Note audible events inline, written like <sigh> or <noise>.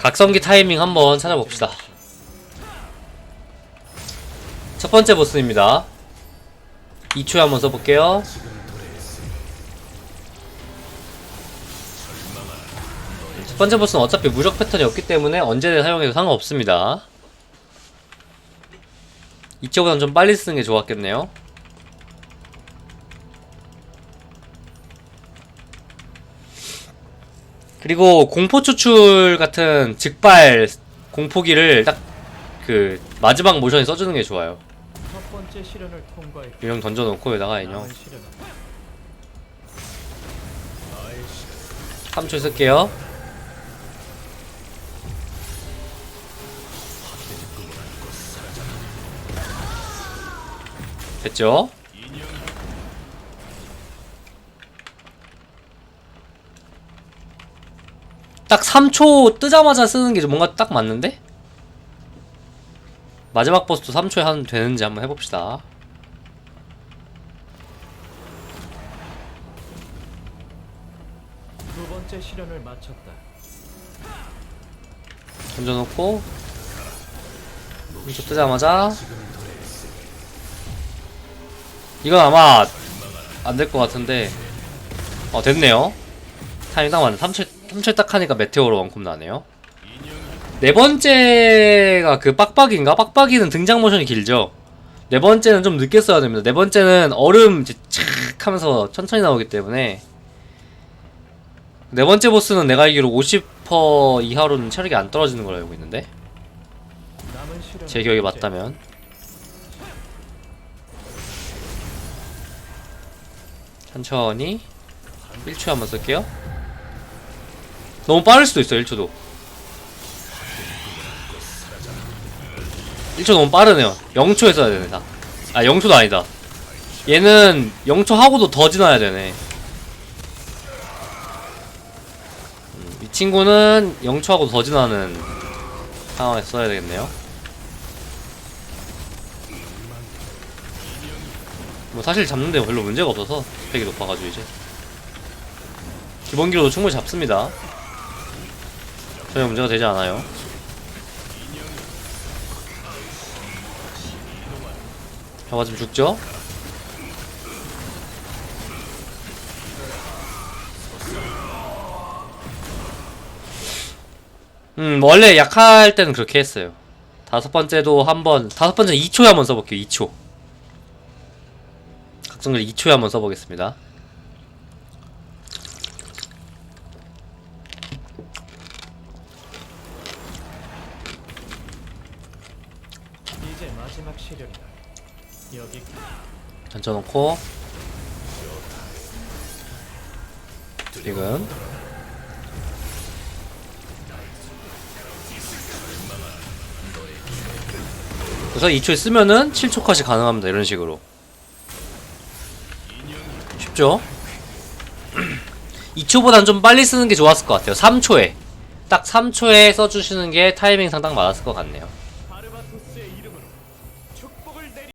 각성기 타이밍 한번 찾아봅시다. 첫 번째 보스입니다. 2초에 한번 써볼게요. 첫 번째 보스는 어차피 무적 패턴이 없기 때문에 언제 사용해도 상관없습니다. 2초보다는 좀 빨리 쓰는 게 좋았겠네요. 그리고 공포 추출 같은 즉발 공포기를 딱 그 마지막 모션에 써주는 게 좋아요. 첫 번째 시련을 통과해 유령 던져놓고 여기다가 인형 남은 시련은 3초 쓸게요. 됐죠? 딱 3초 뜨자마자 쓰는 게 뭔가 딱 맞는데? 마지막 보스도 3초에 하면 되는지 한번 해봅시다. 두 번째 시련을 마쳤다. 던져놓고 3초 뜨자마자 이건 아마 안 될 것 같은데 어 됐네요 타이밍 딱 맞네 3초, 3초 딱 하니까 메테오로 원콤 나네요. 네 번째가 그 빡빡인가? 빡빡이는 등장 모션이 길죠? 네 번째는 좀 늦게 써야 됩니다. 네 번째는 얼음 이제 착 하면서 천천히 나오기 때문에 네 번째 보스는 내가 알기로 50% 이하로는 체력이 안 떨어지는 걸로 알고 있는데. 제 기억이 맞다면. 천천히. 1초에 한번 쓸게요 너무 빠를 수도 있어 1초도. 1초 너무 빠르네요. 0초에 써야 되네 다. 아 0초도 아니다. 얘는 0초 하고도 더 지나야 되네. 음, 이 친구는 0초 하고 더 지나는 상황에서 써야 되겠네요. 뭐 사실 잡는데 별로 문제가 없어서 스펙이 높아가지고 이제. 기본기로도 충분히 잡습니다 전혀 문제가 되지 않아요. 잡아주면 죽죠? 음 원래 약할 때는 그렇게 했어요. 다섯 번째도 한 번 다섯 번째 2초에 한 번 써볼게요 2초. 각성글 2초에 한 번 써보겠습니다. 이제 마지막 시련이다. 여기 던져놓고 지금 그래서 2초에 쓰면은 7초 컷이 가능합니다. 이런 식으로 쉽죠? <clears throat> 2초보단 좀 빨리 쓰는 게 좋았을 것 같아요. 3초에 딱 3초에 써주시는 게 타이밍 상당 맞았을 것 같네요.